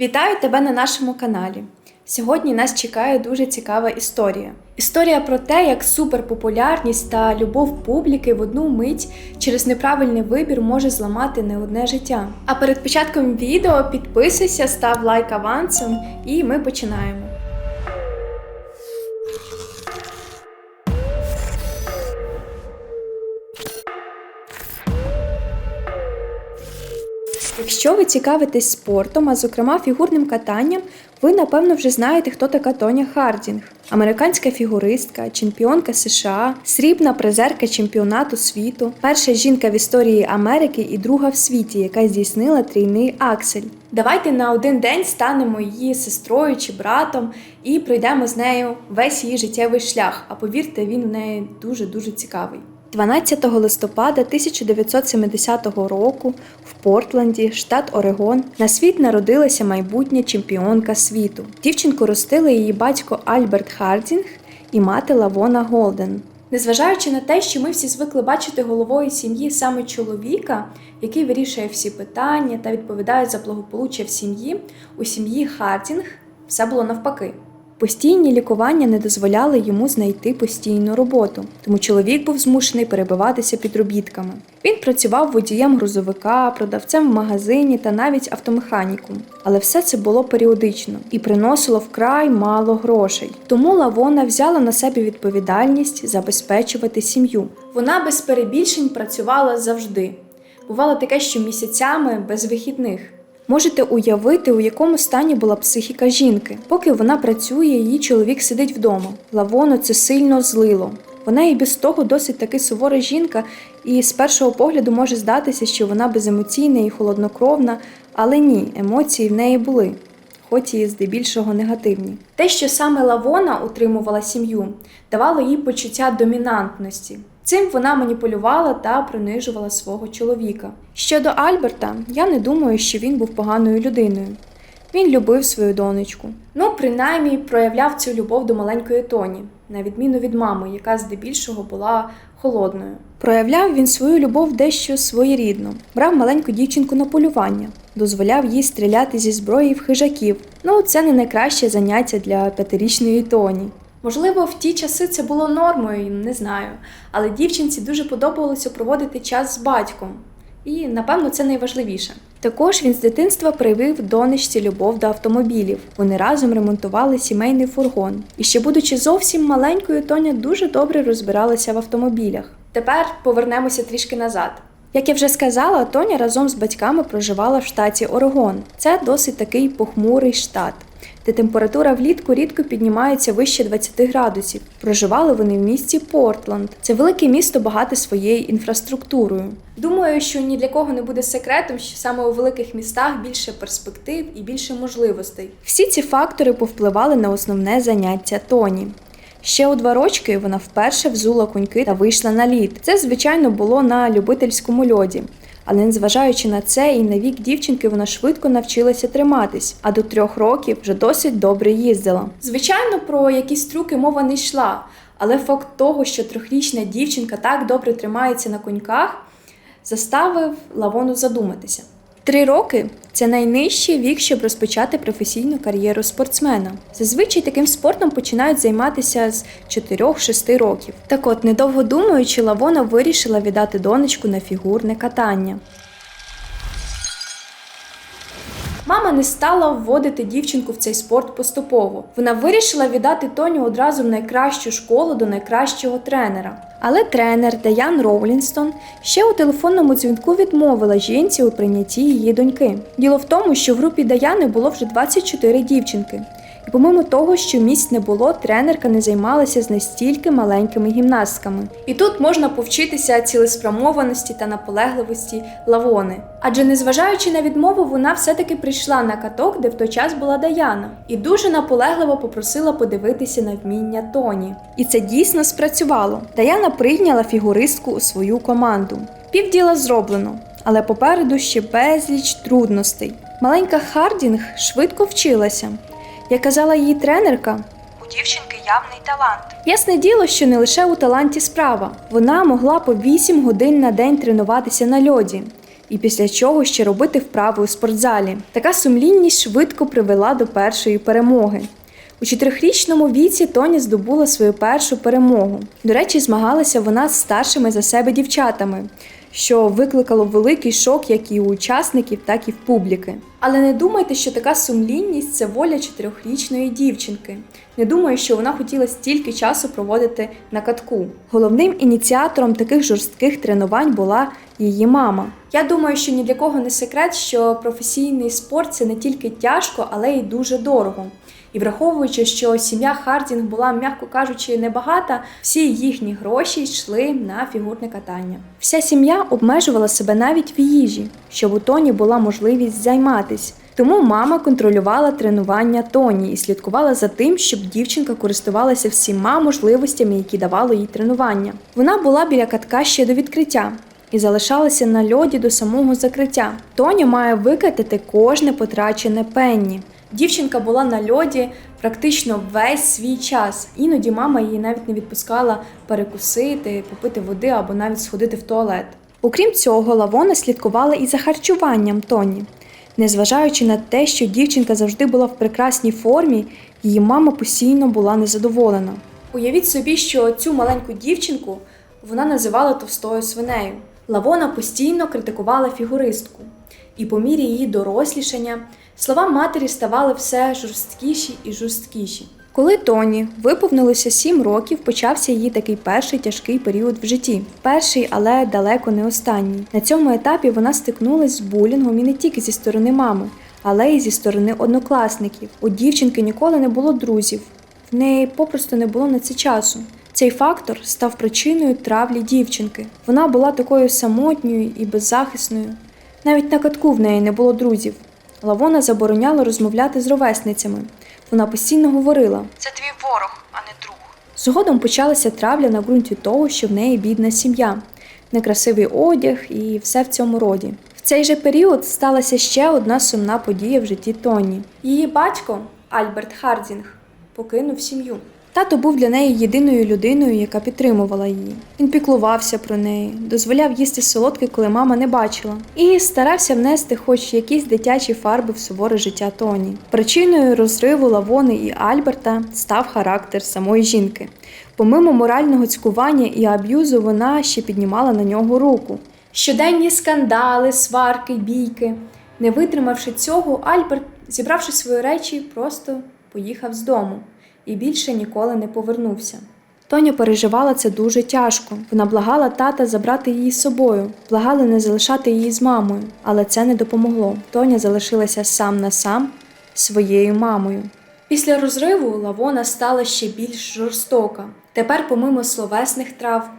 Вітаю тебе на нашому каналі. Сьогодні нас чекає дуже цікава історія. Історія про те, як суперпопулярність та любов публіки в одну мить через неправильний вибір може зламати не одне життя. А перед початком відео підписуйся, став лайк авансом, і ми починаємо. Якщо ви цікавитесь спортом, а зокрема фігурним катанням, ви напевно вже знаєте, хто така Тоня Хардінг. Американська фігуристка, чемпіонка США, срібна призерка чемпіонату світу, перша жінка в історії Америки і друга в світі, яка здійснила трійний аксель. Давайте на один день станемо її сестрою чи братом і пройдемо з нею весь її життєвий шлях. А повірте, він у неї дуже дуже цікавий. 12 листопада 1970 року Портленді, штат Орегон, на світ народилася майбутня чемпіонка світу. Дівчинку ростили її батько Альберт Хардінг і мати Лавона Голден. Незважаючи на те, що ми всі звикли бачити головою сім'ї саме чоловіка, який вирішує всі питання та відповідає за благополуччя в сім'ї, у сім'ї Хардінг все було навпаки. Постійні лікування не дозволяли йому знайти постійну роботу, тому чоловік був змушений перебиватися підробітками. Він працював водієм грузовика, продавцем в магазині та навіть автомеханіком. Але все це було періодично і приносило вкрай мало грошей. Тому Лавона взяла на себе відповідальність забезпечувати сім'ю. Вона без перебільшень працювала завжди. Бувало таке, що місяцями без вихідних. Можете уявити, у якому стані була психіка жінки. Поки вона працює, її чоловік сидить вдома. Лавону це сильно злило. Вона і без того досить таки сувора жінка, і з першого погляду може здатися, що вона беземоційна і холоднокровна, але ні, емоції в неї були, хоч і здебільшого негативні. Те, що саме Лавона утримувала сім'ю, давало їй почуття домінантності. Цим вона маніпулювала та принижувала свого чоловіка. Щодо Альберта, я не думаю, що він був поганою людиною. Він любив свою донечку. Ну, принаймні, проявляв цю любов до маленької Тоні, на відміну від мами, яка здебільшого була холодною. Проявляв він свою любов дещо своєрідно, брав маленьку дівчинку на полювання, дозволяв їй стріляти зі зброї в хижаків. Ну, це не найкраще заняття для п'ятирічної Тоні. Можливо, в ті часи це було нормою, не знаю. Але дівчинці дуже подобалося проводити час з батьком. І, напевно, це найважливіше. Також він з дитинства привив донечці любов до автомобілів. Вони разом ремонтували сімейний фургон. І ще будучи зовсім маленькою, Тоня дуже добре розбиралася в автомобілях. Тепер повернемося трішки назад. Як я вже сказала, Тоня разом з батьками проживала в штаті Орегон. Це досить такий похмурий штат, де температура влітку рідко піднімається вище 20 градусів. Проживали вони в місті Портленд. Це велике місто багате своєю інфраструктурою. Думаю, що ні для кого не буде секретом, що саме у великих містах більше перспектив і більше можливостей. Всі ці фактори повпливали на основне заняття Тоні. Ще у два рочки вона вперше взула коньки та вийшла на лід. Це, звичайно, було на любительському льоді. Але незважаючи на це, і на вік дівчинки вона швидко навчилася триматись, а до трьох років вже досить добре їздила. Звичайно, про якісь трюки мова не йшла, але факт того, що трьохрічна дівчинка так добре тримається на коньках, заставив Лавону задуматися. Три роки це найнижчий вік, щоб розпочати професійну кар'єру спортсмена. Зазвичай таким спортом починають займатися з 4-6 років. Так от, недовго думаючи, Лавона вирішила віддати донечку на фігурне катання. Мама не стала вводити дівчинку в цей спорт поступово. Вона вирішила віддати Тоню одразу в найкращу школу до найкращого тренера. Але тренер Даян Роулінстон ще у телефонному дзвінку відмовила жінці у прийнятті її доньки. Діло в тому, що в групі Даяни було вже 24 дівчинки. Помимо того, що місць не було, тренерка не займалася з настільки маленькими гімнастками. І тут можна повчитися цілеспрямованості та наполегливості лавони. Адже незважаючи на відмову, вона все-таки прийшла на каток, де в той час була Даяна, і дуже наполегливо попросила подивитися на вміння Тоні. І це дійсно спрацювало. Даяна прийняла фігуристку у свою команду. Півділа зроблено, але попереду ще безліч трудностей. Маленька Хардінг швидко вчилася. Як казала її тренерка, у дівчинки явний талант. Ясне діло, що не лише у таланті справа. Вона могла по 8 годин на день тренуватися на льоді. і після чого ще робити вправи у спортзалі. Така сумлінність швидко привела до першої перемоги. У чотирьохрічному віці Тоні здобула свою першу перемогу. До речі, змагалася вона з старшими за себе дівчатами, що викликало великий шок як і у учасників, так і в публіки. Але не думайте, що така сумлінність це воля чотирьохрічної дівчинки. Не думаю, що вона хотіла стільки часу проводити на катку. Головним ініціатором таких жорстких тренувань була її мама. Я думаю, що ні для кого не секрет, що професійний спорт це не тільки тяжко, але й дуже дорого. І враховуючи, що сім'я Хардінг була, м'яко кажучи, небагата, всі їхні гроші йшли на фігурне катання. Вся сім'я обмежувала себе навіть в їжі, щоб у Тоні була можливість займатись. Тому мама контролювала тренування Тоні і слідкувала за тим, щоб дівчинка користувалася всіма можливостями, які давало їй тренування. Вона була біля катка ще до відкриття. І залишалася на льоді до самого закриття. Тоня має викатити кожне потрачене пенні. Дівчинка була на льоді практично весь свій час. Іноді мама її навіть не відпускала перекусити, попити води або навіть сходити в туалет. Окрім цього, Лавона слідкувала і за харчуванням Тоні. Незважаючи на те, що дівчинка завжди була в прекрасній формі, її мама постійно була незадоволена. Уявіть собі, що цю маленьку дівчинку вона називала товстою свинею. Лавона постійно критикувала фігуристку, і по мірі її дорослішання слова матері ставали все жорсткіші і жорсткіші. Коли Тоні виповнилося сім років, почався її такий перший тяжкий період в житті. Перший, але далеко не останній. На цьому етапі вона стикнулася з булінгом і не тільки зі сторони мами, але й зі сторони однокласників. У дівчинки ніколи не було друзів, в неї попросту не було на це часу. Цей фактор став причиною травлі дівчинки. Вона була такою самотньою і беззахисною. Навіть на катку в неї не було друзів. Лавона забороняла розмовляти з ровесницями. Вона постійно говорила: Це твій ворог, а не друг. Згодом почалася травля на ґрунті того, що в неї бідна сім'я, некрасивий одяг і все в цьому роді. В цей же період сталася ще одна сумна подія в житті Тоні. Її батько, Альберт Хардінг, покинув сім'ю. Тато був для неї єдиною людиною, яка підтримувала її. Він піклувався про неї, дозволяв їсти солодке, коли мама не бачила, і старався внести хоч якісь дитячі фарби в суворе життя Тоні. Причиною розриву Лавони і Альберта став характер самої жінки. Помимо морального цькування і аб'юзу, вона ще піднімала на нього руку. Щоденні скандали, сварки, бійки. Не витримавши цього, Альберт, зібравши свої речі, просто поїхав з дому і більше ніколи не повернувся. Тоня переживала це дуже тяжко. Вона благала тата забрати її з собою, благали не залишати її з мамою, але це не допомогло. Тоня залишилася сам на сам своєю мамою. Після розриву Лавона стала ще більш жорстока. Тепер, помимо словесних трав,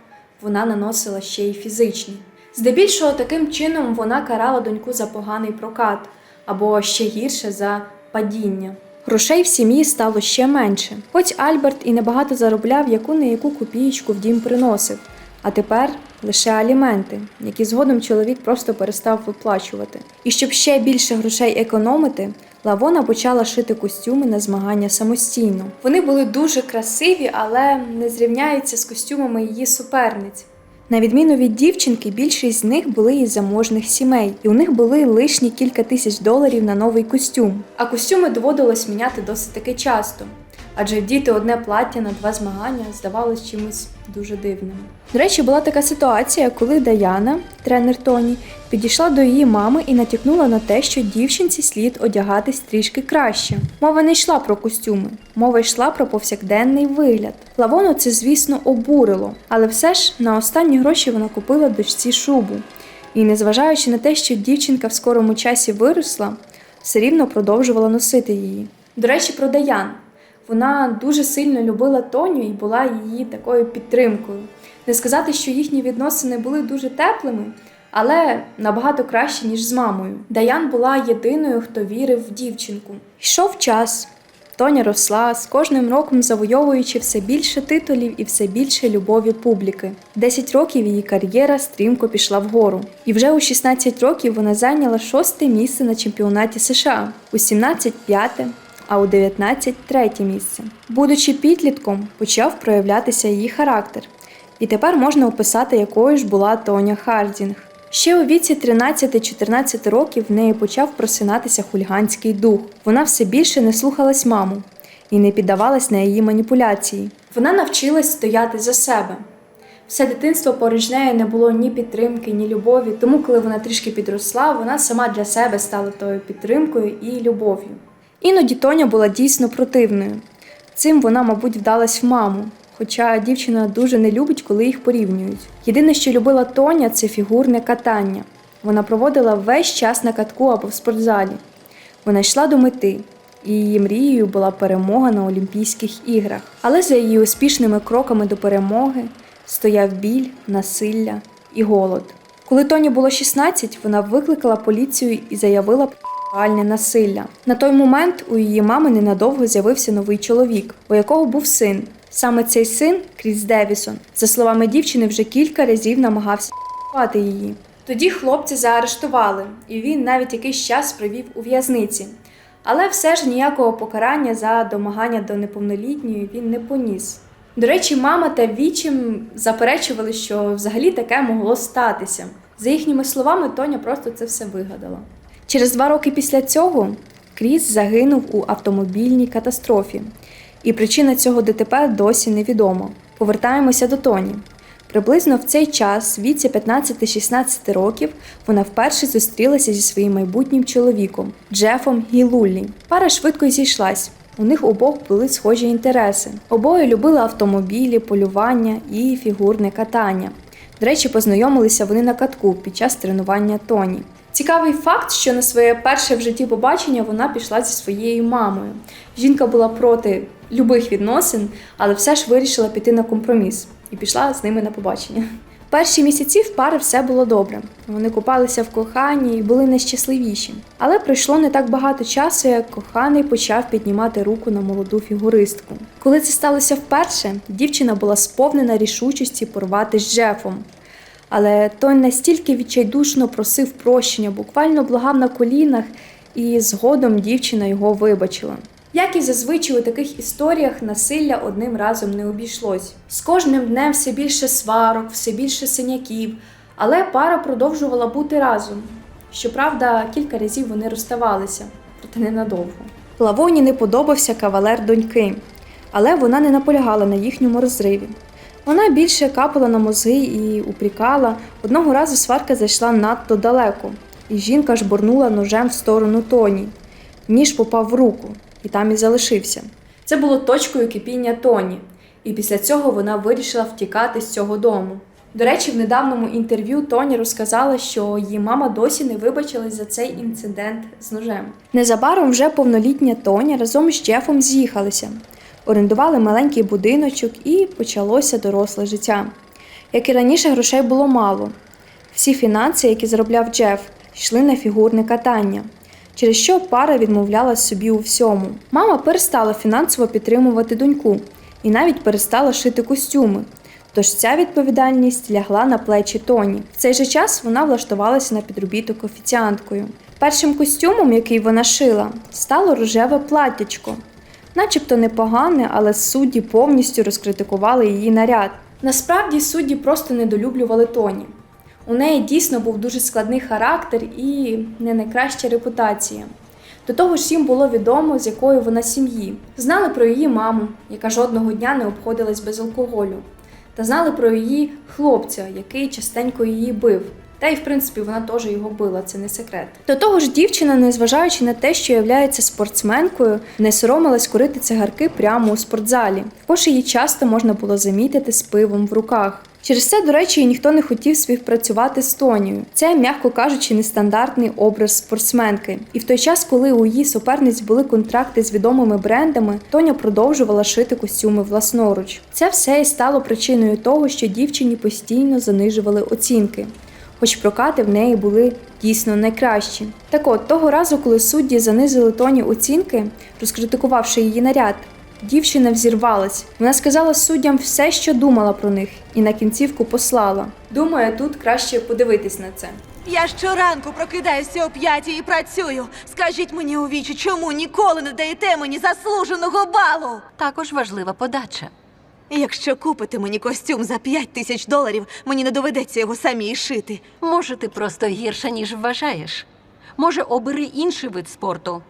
вона наносила ще й фізичні. Здебільшого таким чином вона карала доньку за поганий прокат або ще гірше за падіння. Грошей в сім'ї стало ще менше. Хоч Альберт і небагато заробляв яку не яку копієчку в дім приносив, а тепер лише аліменти, які згодом чоловік просто перестав виплачувати. І щоб ще більше грошей економити, Лавона почала шити костюми на змагання самостійно. Вони були дуже красиві, але не зрівняються з костюмами її суперниць. На відміну від дівчинки, більшість з них були із заможних сімей, і у них були лишні кілька тисяч доларів на новий костюм. А костюми доводилось міняти досить таки часто. Адже вдіти одне плаття на два змагання здавалось чимось дуже дивним. До речі, була така ситуація, коли Даяна, тренер Тоні, підійшла до її мами і натякнула на те, що дівчинці слід одягатись трішки краще. Мова не йшла про костюми, мова йшла про повсякденний вигляд. Лавону це, звісно, обурило, але все ж на останні гроші вона купила дочці шубу. І, незважаючи на те, що дівчинка в скорому часі виросла, все рівно продовжувала носити її. До речі, про Даян. Вона дуже сильно любила Тоню і була її такою підтримкою. Не сказати, що їхні відносини були дуже теплими, але набагато краще, ніж з мамою. Даян була єдиною, хто вірив в дівчинку. Йшов час. Тоня росла, з кожним роком завойовуючи все більше титулів і все більше любові публіки. Десять років її кар'єра стрімко пішла вгору. І вже у 16 років вона зайняла шосте місце на чемпіонаті США, у 17 – п'яте, а у 19 – третє місце. Будучи підлітком, почав проявлятися її характер. І тепер можна описати, якою ж була Тоня Хардінг. Ще у віці 13-14 років в неї почав просинатися хульганський дух. Вона все більше не слухалась маму і не піддавалась на її маніпуляції. Вона навчилась стояти за себе. Все дитинство поруч нею не було ні підтримки, ні любові. Тому, коли вона трішки підросла, вона сама для себе стала тою підтримкою і любов'ю. Іноді Тоня була дійсно противною. Цим вона, мабуть, вдалась в маму. Хоча дівчина дуже не любить, коли їх порівнюють. Єдине, що любила Тоня, це фігурне катання. Вона проводила весь час на катку або в спортзалі. Вона йшла до мети, і її мрією була перемога на Олімпійських іграх. Але за її успішними кроками до перемоги стояв біль, насилля і голод. Коли Тоні було 16, вона викликала поліцію і заявила про сексуальне насилля. На той момент у її мами ненадовго з'явився новий чоловік, у якого був син. Саме цей син, Кріс Девісон, за словами дівчини, вже кілька разів намагався ***ати її. Тоді хлопця заарештували, і він навіть якийсь час провів у в'язниці. Але все ж ніякого покарання за домагання до неповнолітньої він не поніс. До речі, мама та вічим заперечували, що взагалі таке могло статися. За їхніми словами, Тоня просто це все вигадала. Через два роки після цього Кріс загинув у автомобільній катастрофі, і причина цього ДТП досі невідома. Повертаємося до Тоні. Приблизно в цей час, в віці 15-16 років, вона вперше зустрілася зі своїм майбутнім чоловіком Джефом Гілуллі. Пара швидко зійшлась. У них обох були схожі інтереси. Обоє любили автомобілі, полювання і фігурне катання. До речі, познайомилися вони на катку під час тренування Тоні. Цікавий факт, що на своє перше в житті побачення вона пішла зі своєю мамою. Жінка була проти любих відносин, але все ж вирішила піти на компроміс і пішла з ними на побачення. Перші місяці в пари все було добре. Вони купалися в коханні і були найщасливіші. Але пройшло не так багато часу, як коханий почав піднімати руку на молоду фігуристку. Коли це сталося вперше, дівчина була сповнена рішучості порвати з Джефом. Але той настільки відчайдушно просив прощення, буквально благав на колінах, і згодом дівчина його вибачила. Як і зазвичай у таких історіях насилля одним разом не обійшлось. З кожним днем все більше сварок, все більше синяків, але пара продовжувала бути разом. Щоправда, кілька разів вони розставалися, проте ненадовго. Лавоні не подобався кавалер доньки, але вона не наполягала на їхньому розриві. Вона більше капала на мозги і упрікала. Одного разу сварка зайшла надто далеко, і жінка жбурнула ножем в сторону Тоні. Ніж попав в руку, і там і залишився. Це було точкою кипіння Тоні, і після цього вона вирішила втікати з цього дому. До речі, в недавньому інтерв'ю Тоні розказала, що її мама досі не вибачилась за цей інцидент з ножем. Незабаром вже повнолітня Тоня разом з Джефом з'їхалися, орендували маленький будиночок і почалося доросле життя. Як і раніше, грошей було мало. Всі фінанси, які заробляв Джеф, йшли на фігурне катання, через що пара відмовляла собі у всьому. Мама перестала фінансово підтримувати доньку і навіть перестала шити костюми. Тож ця відповідальність лягла на плечі Тоні. В цей же час вона влаштувалася на підробіток офіціанткою. Першим костюмом, який вона шила, стало рожеве платтячко. Начебто непогане, але судді повністю розкритикували її наряд. Насправді судді просто недолюблювали Тоні. У неї дійсно був дуже складний характер і не найкраща репутація. До того ж, їм було відомо, з якої вона сім'ї. Знали про її маму, яка жодного дня не обходилась без алкоголю, та знали про її хлопця, який частенько її бив. Та й в принципі вона теж його била, це не секрет. До того ж, дівчина, незважаючи на те, що являється спортсменкою, не соромилась курити цигарки прямо у спортзалі. Також її часто можна було замітити з пивом в руках. Через це, до речі, ніхто не хотів співпрацювати з Тонією. Це, м'яко кажучи, нестандартний образ спортсменки. І в той час, коли у її суперниць були контракти з відомими брендами, Тоня продовжувала шити костюми власноруч. Це все і стало причиною того, що дівчині постійно занижували оцінки. Хоч прокати в неї були дійсно найкращі. Так от, того разу, коли судді занизили Тоні оцінки, розкритикувавши її наряд, дівчина взірвалась. Вона сказала суддям все, що думала про них, і на кінцівку послала. Думаю, тут краще подивитись на це. Я щоранку прокидаюся о п'ятій і працюю. Скажіть мені у вічі, чому ніколи не даєте мені заслуженого балу? Також важлива подача. Якщо купите мені костюм за 5 тисяч доларів, мені не доведеться його самій шити. Може, ти просто гірша, ніж вважаєш. Може, обери інший вид спорту.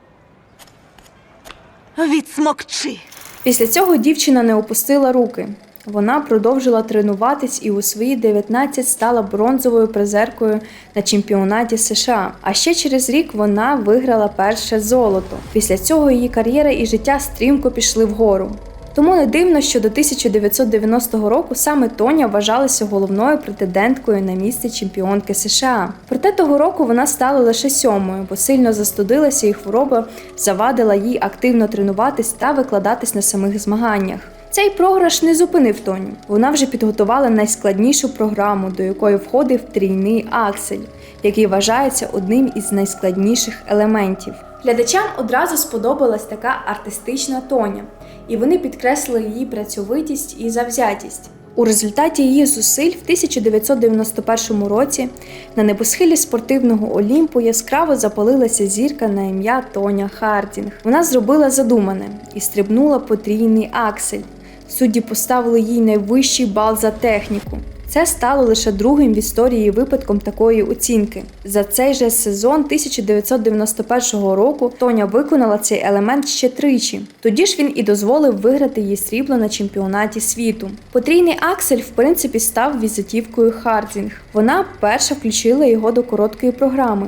Відсмокчи. Після цього дівчина не опустила руки. Вона продовжила тренуватись і у свої 19 стала бронзовою призеркою на чемпіонаті США. А ще через рік вона виграла перше золото. Після цього її кар'єра і життя стрімко пішли вгору. Тому не дивно, що до 1990 року саме Тоня вважалася головною претенденткою на місце чемпіонки США. Проте того року вона стала лише сьомою, бо сильно застудилася і хвороба завадила їй активно тренуватись та викладатись на самих змаганнях. Цей програш не зупинив Тоню. Вона вже підготувала найскладнішу програму, до якої входив трійний аксель, який вважається одним із найскладніших елементів. Глядачам одразу сподобалась така артистична Тоня, і вони підкреслили її працьовитість і завзятість. У результаті її зусиль в 1991 році на небосхилі спортивного Олімпу яскраво запалилася зірка на ім'я Тоня Хардінг. Вона зробила задумане і стрибнула потрійний аксель. Судді поставили їй найвищий бал за техніку. Це стало лише другим в історії випадком такої оцінки. За цей же сезон 1991 року Тоня виконала цей елемент ще тричі. Тоді ж він і дозволив виграти її срібло на чемпіонаті світу. Потрійний аксель, в принципі, став візитівкою Хардінг. Вона перша включила його до короткої програми.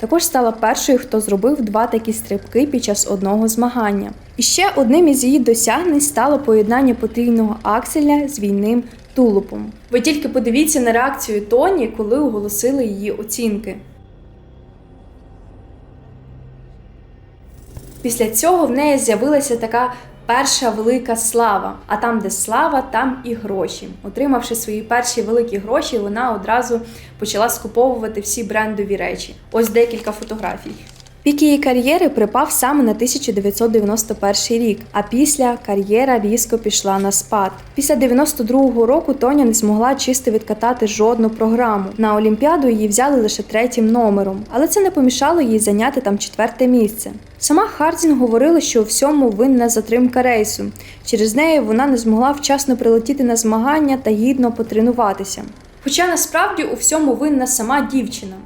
Також стала першою, хто зробив два такі стрибки під час одного змагання. І ще одним із її досягнень стало поєднання потрійного акселя з війним тулупом. Ви тільки подивіться на реакцію Тоні, коли оголосили її оцінки. Після цього в неї з'явилася така перша велика слава. А там, де слава, там і гроші. Отримавши свої перші великі гроші, вона одразу почала скуповувати всі брендові речі. Ось декілька фотографій. Пік її кар'єри припав саме на 1991 рік, а після кар'єра різко пішла на спад. Після 92-го року Тоня не змогла чисто відкатати жодну програму. На Олімпіаду її взяли лише третім номером, але це не помішало їй зайняти там четверте місце. Сама Хардін говорила, що у всьому винна затримка рейсу. Через неї вона не змогла вчасно прилетіти на змагання та гідно потренуватися. Хоча насправді у всьому винна сама дівчина.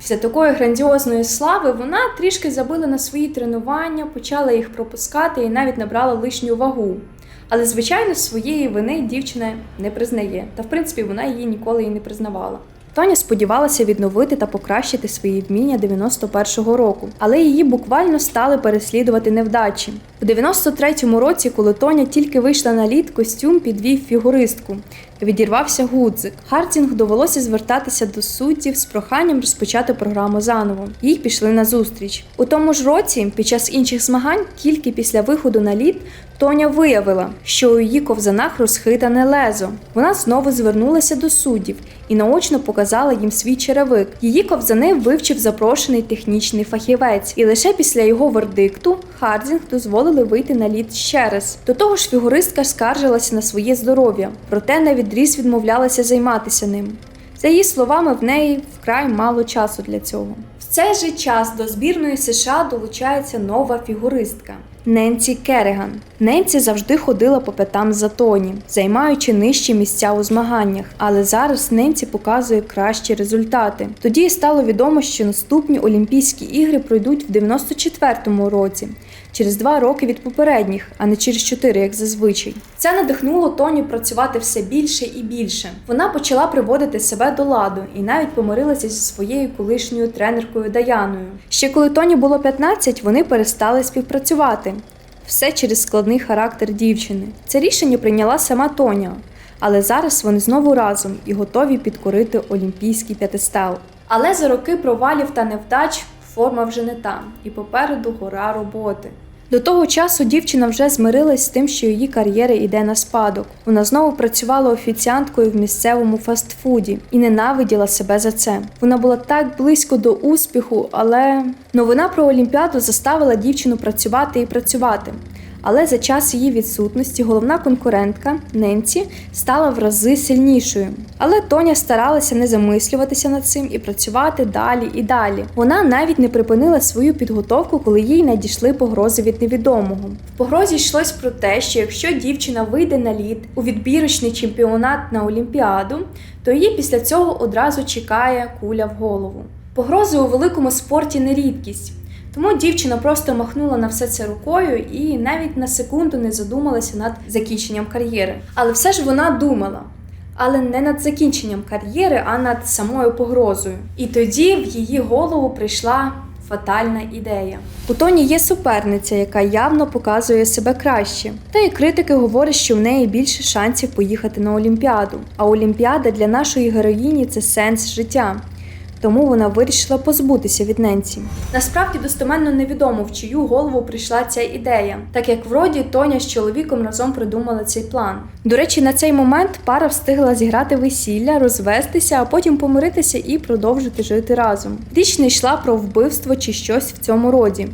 Після такої грандіозної слави вона трішки забила на свої тренування, почала їх пропускати і навіть набрала лишню вагу. Але, звичайно, своєї вини дівчина не признає, та в принципі вона її ніколи і не признавала. Тоня сподівалася відновити та покращити свої вміння 91-го року, але її буквально стали переслідувати невдачі. У 93-му році, коли Тоня тільки вийшла на лід, костюм підвів фігуристку. Відірвався гудзик. Хардінг довелося звертатися до суддів з проханням розпочати програму заново. Їй пішли на зустріч. У тому ж році, під час інших змагань, тільки після виходу на лід, Тоня виявила, що у її ковзанах розхитане лезо. Вона знову звернулася до суддів і наочно показала їм свій черевик. Її ковзани вивчив запрошений технічний фахівець, і лише після його вердикту Хардінг дозволили вийти на лід ще раз. До того ж, фігуристка скаржилася на своє здоров'я, проте на відріз відмовлялася займатися ним. За її словами, в неї вкрай мало часу для цього. В цей же час до збірної США долучається нова фігуристка. Ненсі Кереган. Ненсі завжди ходила по п'ятам за Тоні, займаючи нижчі місця у змаганнях, але зараз Ненсі показує кращі результати. Тоді стало відомо, що наступні Олімпійські ігри пройдуть в 94-му році, через два роки від попередніх, а не через чотири, як зазвичай. Це надихнуло Тоні працювати все більше і більше. Вона почала приводити себе до ладу і навіть помирилася зі своєю колишньою тренеркою Даяною. Ще коли Тоні було 15, вони перестали співпрацювати. Все через складний характер дівчини. Це рішення прийняла сама Тоня, але зараз вони знову разом і готові підкорити олімпійський п'ятистел. Але за роки провалів та невдач форма вже не та, і попереду гора роботи. До того часу дівчина вже змирилась з тим, що її кар'єра йде на спадок. Вона знову працювала офіціанткою в місцевому фастфуді і ненавиділа себе за це. Вона була так близько до успіху, але новина про Олімпіаду заставила дівчину працювати і працювати. Але за час її відсутності головна конкурентка Ненці стала в рази сильнішою. Але Тоня старалася не замислюватися над цим і працювати далі і далі. Вона навіть не припинила свою підготовку, коли їй надійшли погрози від невідомого. В погрозі йшлось про те, що якщо дівчина вийде на лід у відбірочний чемпіонат на Олімпіаду, то її після цього одразу чекає куля в голову. Погрози у великому спорті не рідкість. Тому дівчина просто махнула на все це рукою і навіть на секунду не задумалася над закінченням кар'єри. Але все ж вона думала. Але не над закінченням кар'єри, а над самою погрозою. І тоді в її голову прийшла фатальна ідея. У Тоні є суперниця, яка явно показує себе краще. Та й критики говорять, що в неї більше шансів поїхати на Олімпіаду. А Олімпіада для нашої героїні це сенс життя тому вона вирішила позбутися від Ненсі. Насправді достеменно невідомо, в чию голову прийшла ця ідея, так як вроді Тоня з чоловіком разом придумали цей план. До речі, на цей момент пара встигла зіграти весілля, розвестися, а потім помиритися і продовжити жити разом. Річ не йшла про вбивство чи щось в цьому роді.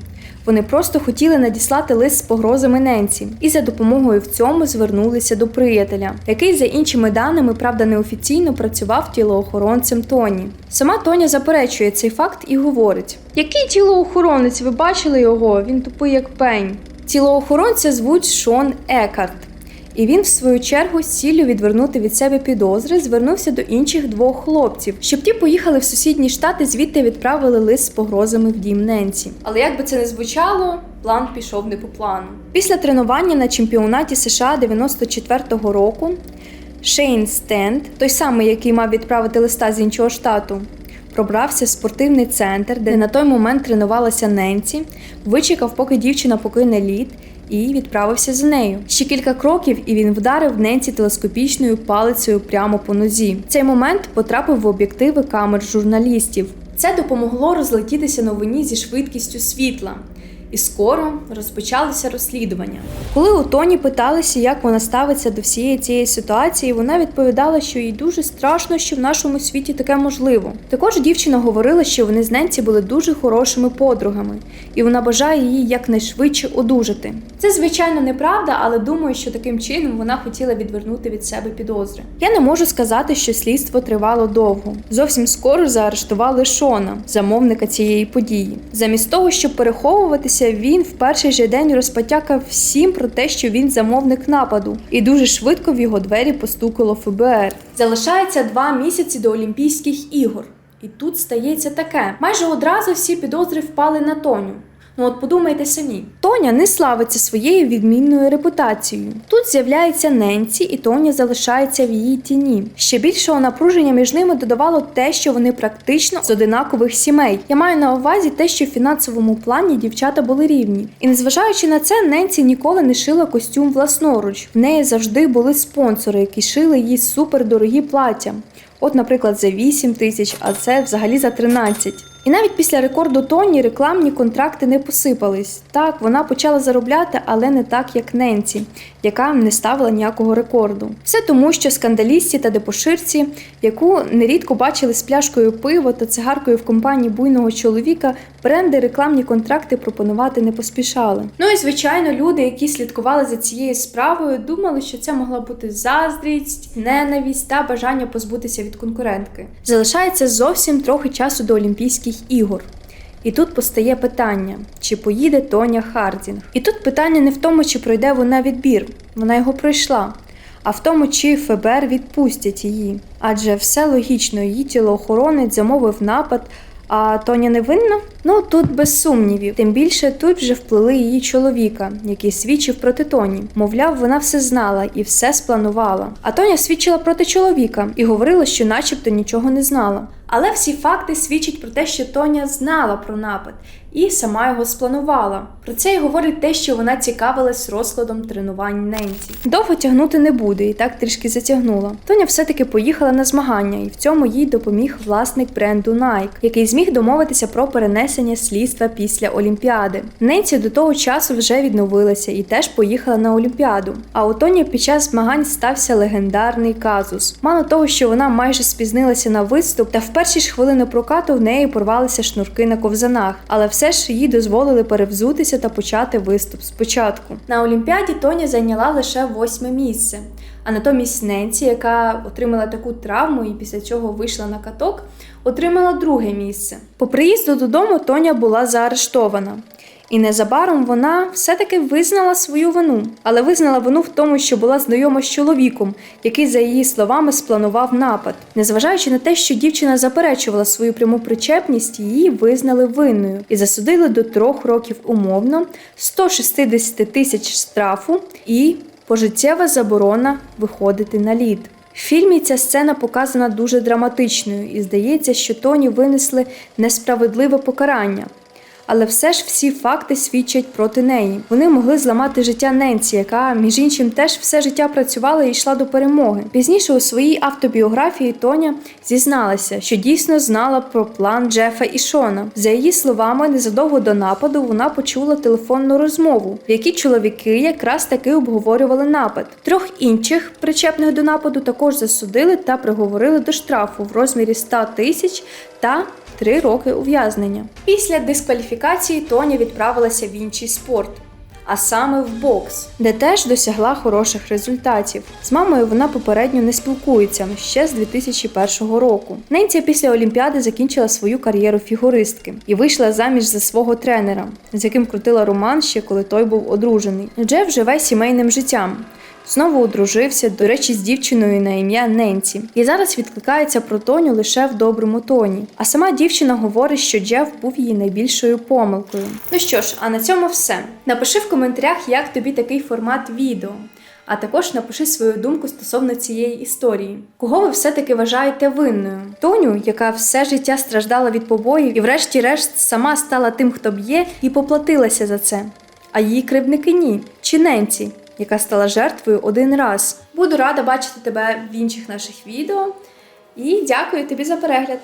Вони просто хотіли надіслати лист з погрозами Ненсі, і за допомогою в цьому звернулися до приятеля, який, за іншими даними, правда, неофіційно працював тілоохоронцем Тоні. Сама Тоня заперечує цей факт і говорить: який тілоохоронець? Ви бачили його? Він тупий як пень. Тілоохоронця звуть Шон Екарт. І він, в свою чергу, з ціллю відвернути від себе підозри, звернувся до інших двох хлопців, щоб ті поїхали в сусідні штати, звідти відправили лист з погрозами в дім Ненсі. Але як би це не звучало, план пішов не по плану. Після тренування на чемпіонаті США 94-го року Шейн Стенд, той самий, який мав відправити листа з іншого штату, пробрався в спортивний центр, де на той момент тренувалася Ненсі, вичекав, поки дівчина покине лід, і відправився за нею. Ще кілька кроків, і він вдарив Ненсі телескопічною палицею прямо по нозі. Цей момент потрапив в об'єктиви камер журналістів. Це допомогло розлетітися новині зі швидкістю світла. І скоро розпочалося розслідування. Коли у Тоні питалися, як вона ставиться до всієї цієї ситуації, вона відповідала, що їй дуже страшно, що в нашому світі таке можливо. Також дівчина говорила, що вони з Ненці були дуже хорошими подругами, і вона бажає її якнайшвидше одужати. Це звичайно неправда, але думаю, що таким чином вона хотіла відвернути від себе підозри. Я не можу сказати, що слідство тривало довго. Зовсім скоро заарештували Шона, замовника цієї події. Замість того, щоб переховуватися, він в перший же день розпотякав всім про те, що він замовник нападу, і дуже швидко в його двері постукало ФБР. Залишається два місяці до Олімпійських ігор. І тут стається таке. Майже одразу всі підозри впали на Тоню. Ну от подумайте самі, Тоня не славиться своєю відмінною репутацією. Тут з'являється Ненці, і Тоня залишається в її тіні. Ще більшого напруження між ними додавало те, що вони практично з одинакових сімей. Я маю на увазі те, що в фінансовому плані дівчата були рівні. І незважаючи на це, Ненці ніколи не шила костюм власноруч. В неї завжди були спонсори, які шили їй супердорогі плаття. От, наприклад, за 8 тисяч, а це взагалі за 13. І навіть після рекорду Тоні рекламні контракти не посипались. Так, вона почала заробляти, але не так, як Ненці, яка не ставила ніякого рекорду. Все тому, що скандалісті та депоширці, яку нерідко бачили з пляшкою пива та цигаркою в компанії буйного чоловіка, бренди рекламні контракти пропонувати не поспішали. Ну і звичайно, люди, які слідкували за цією справою, думали, що це могла бути заздрість, ненависть та бажання позбутися від конкурентки. Залишається зовсім трохи часу до Олімпійських ігор. І тут постає питання, чи поїде Тоня Хардінг. І тут питання не в тому, чи пройде вона відбір, вона його пройшла, а в тому, чи ФБР відпустять її. Адже все логічно, її тілоохоронець замовив напад. А Тоня не винна? Ну тут без сумнівів. Тим більше тут вже вплили її чоловіка, який свідчив проти Тоні. Мовляв, вона все знала і все спланувала. А Тоня свідчила проти чоловіка і говорила, що начебто нічого не знала. Але всі факти свідчать про те, що Тоня знала про напад і сама його спланувала. Про це й говорить те, що вона цікавилась розкладом тренувань Ненсі. Довго тягнути не буде, і так трішки затягнула. Тоня все-таки поїхала на змагання, і в цьому їй допоміг власник бренду Nike, який зміг домовитися про перенесення слідства після Олімпіади. Ненсі до того часу вже відновилася і теж поїхала на Олімпіаду. А у Тоні під час змагань стався легендарний казус. Мало того, що вона майже спізнилася на виступ, та в перші ж хвилини прокату в неї порвалися шнурки на ковзанах, але все ж їй дозволили перевзутися розгорнутися та почати виступ спочатку. На Олімпіаді Тоня зайняла лише восьме місце. А натомість Ненсі, яка отримала таку травму і після цього вийшла на каток, отримала друге місце. По приїзду додому Тоня була заарештована. І незабаром вона все-таки визнала свою вину, але визнала вину в тому, що була знайома з чоловіком, який, за її словами, спланував напад. Незважаючи на те, що дівчина заперечувала свою пряму причепність, її визнали винною і засудили до трьох років умовно, 160 тисяч штрафу і пожиттєва заборона виходити на лід. В фільмі ця сцена показана дуже драматичною, і здається, що Тоні винесли несправедливе покарання. Але все ж всі факти свідчать проти неї. Вони могли зламати життя Ненсі, яка, між іншим, теж все життя працювала і йшла до перемоги. Пізніше у своїй автобіографії Тоня зізналася, що дійсно знала про план Джефа і Шона. За її словами, незадовго до нападу вона почула телефонну розмову, в якій чоловіки якраз таки обговорювали напад. Трьох інших, причепних до нападу, також засудили та приговорили до штрафу в розмірі 100 тисяч та три роки ув'язнення. Після дискваліфікації Тоня відправилася в інший спорт. А саме в бокс, де теж досягла хороших результатів. З мамою вона попередньо не спілкується ще з 2001 року. Ненція після Олімпіади закінчила свою кар'єру фігуристки і вийшла заміж за свого тренера, з яким крутила роман ще коли той був одружений. Джеф живе сімейним життям. Знову одружився, до речі, з дівчиною на ім'я Ненсі. І зараз відкликається про Тоню лише в доброму тоні. А сама дівчина говорить, що Джеф був її найбільшою помилкою. Ну що ж, а на цьому все. Напиши в коментарях, як тобі такий формат відео. А також напиши свою думку стосовно цієї історії. Кого ви все-таки вважаєте винною? Тоню, яка все життя страждала від побоїв і, врешті-решт, сама стала тим, хто б'є, і поплатилася за це. А її кривдники ні. Чи Ненці, яка стала жертвою один раз. Буду рада бачити тебе в інших наших відео і дякую тобі за перегляд.